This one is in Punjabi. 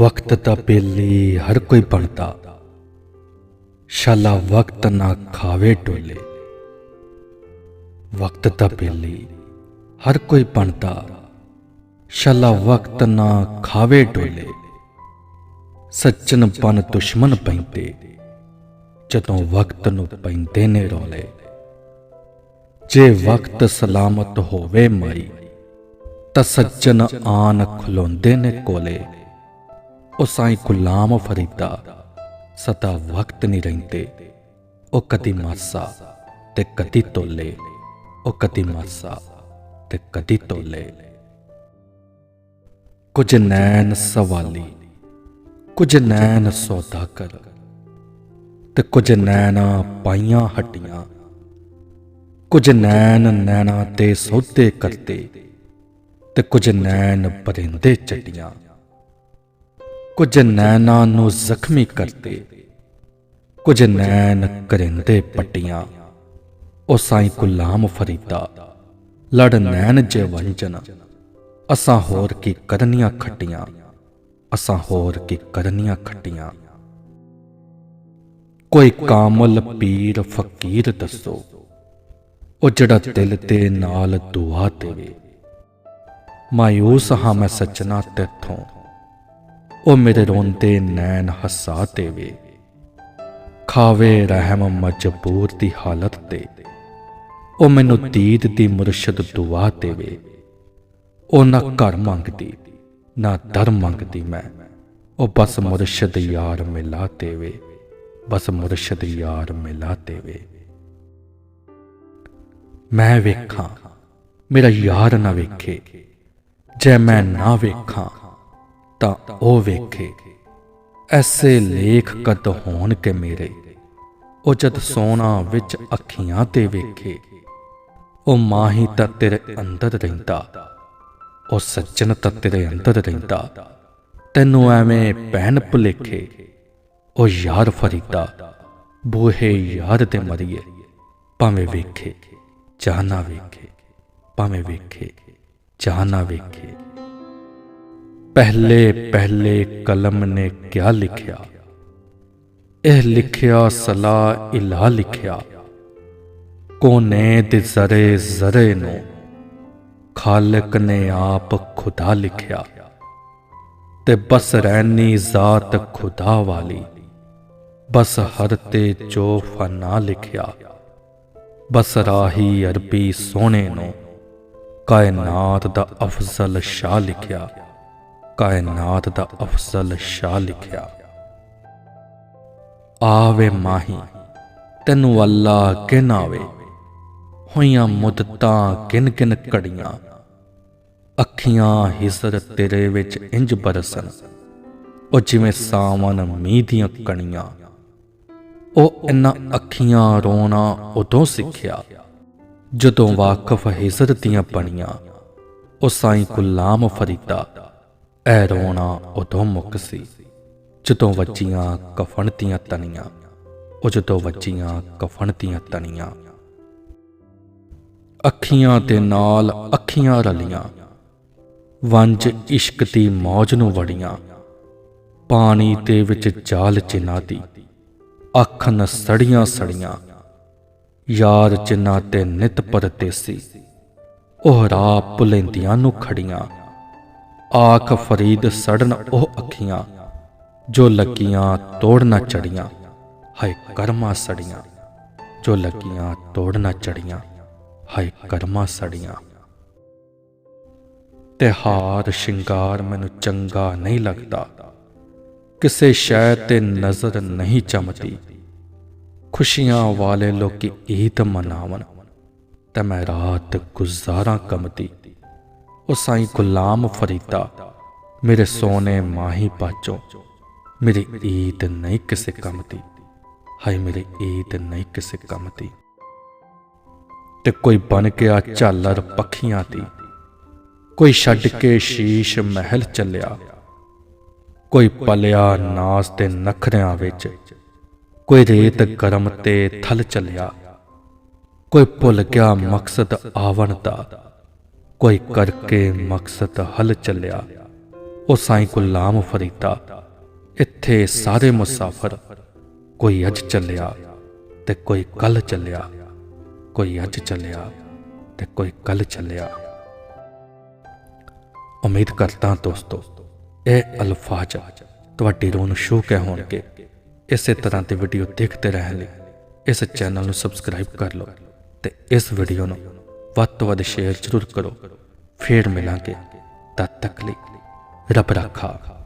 ਵਕਤ ਦਾ ਬੇਲੀ ਹਰ ਕੋਈ ਬਣਦਾ। ਸ਼ਾਲਾ ਵਕਤ ਨਾ ਖਾਵੇ ਟੋਲੇ ਵਕਤ ਦਾ ਬੇਲੀ ਹਰ ਕੋਈ ਬਣਦਾ। ਸ਼ਾਲਾ ਵਕਤ ਨਾ ਖਾਵੇ ਟੋਲੇ ਸੱਚਨ ਬਨ ਦੁਸ਼ਮਣ ਪੈਂਦੇ। ਜਦੋਂ ਵਕਤ ਨੂੰ ਪੈਂਦੇ ਨੇ ਰੋਲੇ। ਜੇ ਵਕਤ ਸਲਾਮਤ ਹੋਵੇ ਮਾਈ, ਤਾਂ ਸੱਜਣ ਆਨ ਖਲੋਂਦੇ ਨੇ ਕੋਲੇ। ਉਹ ਸਾਈਂ ਗੁਲਾਮ ਫਰੀਦਾ, ਸਦਾ ਵਕਤ ਨਹੀਂ ਰਹਿੰਦੇ। ਉਹ ਕਦੀ ਮਾਸਾ ਤੇ ਕਦੀ ਤੋਲੇ, ਉਹ ਕਦੀ ਮਾਸਾ ਤੇ ਕਦੀ ਤੋਲੇ। ਕੁਝ ਨੈਣ ਸਵਾਲੀ, ਕੁਝ ਨੈਣ ਸੌਦਾਗਰ ਤੇ ਕੁਝ ਨੈਣਾ ਪਾਈਆਂ ਹੱਡੀਆਂ ਕੁਝ ਨੈਣ ਨੈਣਾ ਤੇ ਸੌਦੇ ਕਰਤੇ ਤੇ ਕੁਝ ਨੈਣ ਪਰਿੰਦੇ ਚੱਡੀਆਂ ਕੁਝ ਨੈਣਾ ਨੂੰ ਜ਼ਖਮੀ ਕਰਦੇ ਕੁਝ ਨੈਣ ਕਰਿੰਦੇ ਪੱਟੀਆਂ, ਉਹ ਸਾਈਂ ਗੁਲਾਮ ਫਰੀਦਾ, ਲੜ ਨੈਣ ਜੇ ਵੰਜਨ, ਅਸਾਂ ਹੋਰ ਕੀ ਕਰਨੀਆਂ ਖੱਟੀਆਂ, ਅਸਾਂ ਹੋਰ ਕੀ ਕਰਨੀਆਂ ਖੱਟੀਆਂ। ਕੋਈ ਕਾਮਲ ਪੀਰ ਫਕੀਰ ਦੱਸੋ, ਉਹ ਜਿਹੜਾ ਦਿਲ ਤੇ ਨਾਲ ਦੁਆ ਦੇਵੇ। ਮਾਇੂਸ ਹਾਂ ਮੈਂ ਸੱਚਨਾ ਤੇਥੋਂ ਉਹ ਮੇਰੇ ਰੋਂਦੇ ਨੈਣ ਹਸਾ ਦੇਵੇ। ਖਾਵੇ ਰਹਿਮ ਮਜਬੂਰ ਦੀ ਹਾਲਤ ਤੇ। ਉਹ ਮੈਨੂੰ ਦੀਦ ਦੀ ਮੁਰਸ਼ਦ ਦੁਆ ਦੇਵੇ। ਉਹ ਨਾ ਘਰ ਮੰਗਦੀ, ਨਾ ਦਰ ਮੰਗਦੀ ਮੈਂ। ਉਹ ਬਸ ਮੁਰਸ਼ਦ ਯਾਰ ਮਿਲਾ ਦੇਵੇ। ਬਸ ਮੁਰਸ਼ਦ ਯਾਰ ਮਿਲਾ ਦੇਵੇ। ਮੈਂ ਵੇਖਾਂ, ਮੇਰਾ ਯਾਰ ਨਾ ਵੇਖੇ। ਜੇ ਮੈਂ ਨਾ ਵੇਖਾਂ ਤਾਂ ਉਹ ਵੇਖੇ, ਐਸੇ ਲੇਖ ਕਦ ਹੋਣ ਕੇ ਮੇਰੇ। ਉਹ ਜਦ ਸੋਨਾ ਵਿੱਚ ਅੱਖੀਆਂ ਤੇ ਵੇਖੇ, ਉਹ ਮਾਹੀ ਤਾਂ ਤੇਰੇ ਅੰਦਰ ਰਹਿੰਦਾ, ਉਹ ਸੱਜਣ ਤਾਂ ਤੇਰੇ ਅੰਦਰ ਰਹਿੰਦਾ। ਤੈਨੂੰ ਐਵੇਂ ਪੈਣ ਭੁਲੇਖੇ, ਉਹ ਯਾਰ ਫਰੀਦਾ, ਬੂਹੇ ਯਾਰ ਤੇ ਮਰੀਏ। ਭਾਵੇਂ ਵੇਖੇ, ਚਾਹ ਨਾ ਵੇਖੇ, ਭਾਵੇਂ ਵੇਖੇ, ਚਾਹ ਨਾ ਵੇਖੇ। ਪਹਿਲੇ ਪਹਿਲੇ ਕਲਮ ਨੇ ਕਿਆ ਲਿਖਿਆ? ਇਹ ਲਿਖਿਆ ਸਲਾ ਇਲਾ ਲਿਖਿਆ। ਕੋਨੇ ਦੇ ਜ਼ਰੇ ਜ਼ਰੇ ਨੂੰ ਖਾਲਕ ਨੇ ਆਪ ਖੁਦਾ ਲਿਖਿਆ। ਤੇ ਬਸ ਰਹਿਨੀ ਜ਼ਾਤ ਖੁਦਾ ਵਾਲੀ, ਬਸ ਹਰ ਤੇ ਜੋ ਫਨਾ ਲਿਖਿਆ। ਬਸ ਰਾਹੀ ਅਰਬੀ ਸੋਹਣੇ ਨੂੰ ਕਾਇਨਾਤ ਦਾ ਅਫਜ਼ਲ ਸ਼ਾਹ ਲਿਖਿਆ। ਕਾਇਨਾਤ ਦਾ ਅਫਜ਼ਲ ਸ਼ਾਹ ਲਿਖਿਆ, ਆਵੇ ਮਾਹੀ, ਤੈਨੂੰ ਅੱਲਾ ਗਿਨਾਵੇ ਹੋਈਆਂ ਮੁੱਦਤਾਂ ਕਿਨ ਗਿਨ ਘੜੀਆਂ? ਅੱਖੀਆਂ ਹਿਜ਼ਰ ਤੇਰੇ ਵਿੱਚ ਇੰਜ ਬਰਸਨ। ਉਹ ਜਿਵੇਂ ਸਾਵਨ ਮੀਂਹ ਦੀਆਂ ਕਣੀਆਂ। ਉਹ ਇਨਾਂ ਅੱਖੀਆਂ ਰੋਣਾ ਉਦੋਂ ਸਿੱਖਿਆ, ਜਦੋਂ ਵਾਕਫ ਹਿਜ਼ਰ ਦੀਆਂ ਬਣੀਆਂ। ਉਹ ਸਾਈਂ ਗੁਲਾਮ ਫਰੀਦਾ। ਐ ਰੋਣਾ ਉਦੋਂ ਮੁੱਕ ਸੀ, ਜਦੋਂ ਵੱਜੀਆਂ ਕਫਨ ਦੀਆਂ ਤਣੀਆਂ, ਉਹ ਜਦੋਂ ਵੱਜੀਆਂ ਕਫਨ ਦੀਆਂ ਤਣੀਆਂ। ਅੱਖੀਆਂ ਦੇ ਨਾਲ ਅੱਖੀਆਂ ਰਲੀਆਂ, ਵੰਜ ਇਸ਼ਕ ਦੀ ਮੌਜ ਨੂੰ ਵੜੀਆਂ, ਪਾਣੀ ਤੇ ਵਿੱਚ ਜਾਲ ਚਿਨਾ ਦੀ, ਅੱਖ ਨ ਸੜੀਆਂ ਸੜੀਆਂ, ਯਾਰ ਜਿਨ੍ਹਾਂ ਤੇ ਨਿਤ ਪਰਦੇਸੀ, ਉਹ ਰਾਹ ਭੁਲੇਂਦੀਆਂ ਨੂੰ ਖੜੀਆਂ। ਆਖ ਫਰੀਦ ਸੜਨ ਉਹ ਅੱਖੀਆਂ, ਜੋ ਲੱਗੀਆਂ ਤੋੜ ਨਾ ਚੜੀਆਂ ਹਾਏ ਕਰਮਾ ਸੜੀਆਂ, ਜੋ ਲੱਗੀਆਂ ਤੋੜ ਨਾ ਚੜੀਆਂ ਹਾਏ ਕਰਮਾ ਸੜੀਆਂ। ਤੇ ਸ਼ਿੰਗਾਰ ਮੈਨੂੰ ਚੰਗਾ ਨਹੀਂ ਲੱਗਦਾ। ਕਿਸੇ ਸ਼ੈ ਤੇ ਨਜ਼ਰ ਨਹੀਂ ਚਮਦੀ ਖੁਸ਼ੀਆਂ ਵਾਲੇ ਲੋਕੀ ਈਦ ਮਨਾਵਣ, ਤੇ ਮੈਂ ਰਾਤ ਗੁਜ਼ਾਰਾਂ ਕਮਦੀ। ਉਹ ਸਾਈਂ ਗੁਲਾਮ ਫਰੀਦਾ, ਮੇਰੇ ਸੋਨੇ ਮਾਹੀ ਪਾਚੋ ਮੇਰੀ ਈਦ ਨਹੀਂ ਕਿਸੇ ਕੰਮ ਦੀ, ਹਾਏ ਮੇਰੀ ਈਦ ਨਹੀਂ ਕਿਸੇ ਕੰਮ ਦੀ। ਤੇ ਕੋਈ ਬਨ ਗਿਆ ਝਾਲਰ ਪੱਖੀਆਂ ਦੀ, ਕੋਈ ਛੱਡ ਕੇ ਸ਼ੀਸ਼ ਮਹਿਲ ਚੱਲਿਆ, ਕੋਈ ਪਲਿਆ ਨਾਸ ਤੇ ਨਖਰਿਆਂ ਵਿੱਚ, ਕੋਈ ਰੇਤ ਗਰਮ ਤੇ ਥਲ ਚੱਲਿਆ, ਕੋਈ ਭੁੱਲ ਗਿਆ ਮਕਸਦ ਆਵਣ ਦਾ ਕੋਈ ਕਰਕੇ ਮਕਸਦ ਹਲ ਚੱਲਿਆ। ਉਹ ਸਾਈਂ ਗੁਲਾਮ ਫਰੀਦਾ। ਇੱਥੇ ਸਾਰੇ ਮੁਸਾਫਰ, ਕੋਈ ਅੱਜ ਚੱਲਿਆ ਤੇ ਕੋਈ ਕੱਲ ਚੱਲਿਆ। ਕੋਈ ਅੱਜ ਚੱਲਿਆ ਤੇ ਕੋਈ ਕੱਲ ਚੱਲਿਆ। ਉਮੀਦ ਕਰਦਾ ਦੋਸਤੋ, ਇਹ ਅਲਫਾਜ਼ ਤੁਹਾਡੀ ਰੂਹ ਨੂੰ ਛੂਹ ਕੇ ਹੋਣਗੇ। ਇਸੇ ਤਰ੍ਹਾਂ ਦੀ ਵੀਡੀਓ ਦੇਖਦੇ ਰਹਿਣ ਲਈ ਇਸ ਚੈਨਲ ਨੂੰ ਸਬਸਕ੍ਰਾਈਬ ਕਰ ਲਓ ਤੇ ਇਸ ਵੀਡੀਓ ਨੂੰ ਵੱਧ ਤੋਂ ਵੱਧ ਸ਼ੇਅਰ ਜ਼ਰੂਰ ਕਰੋ। ਫੇਰ ਮਿਲਾਂਗੇ ਤਦ ਤੱਕ ਲਈ। ਰੱਬ ਰਾਖਾ।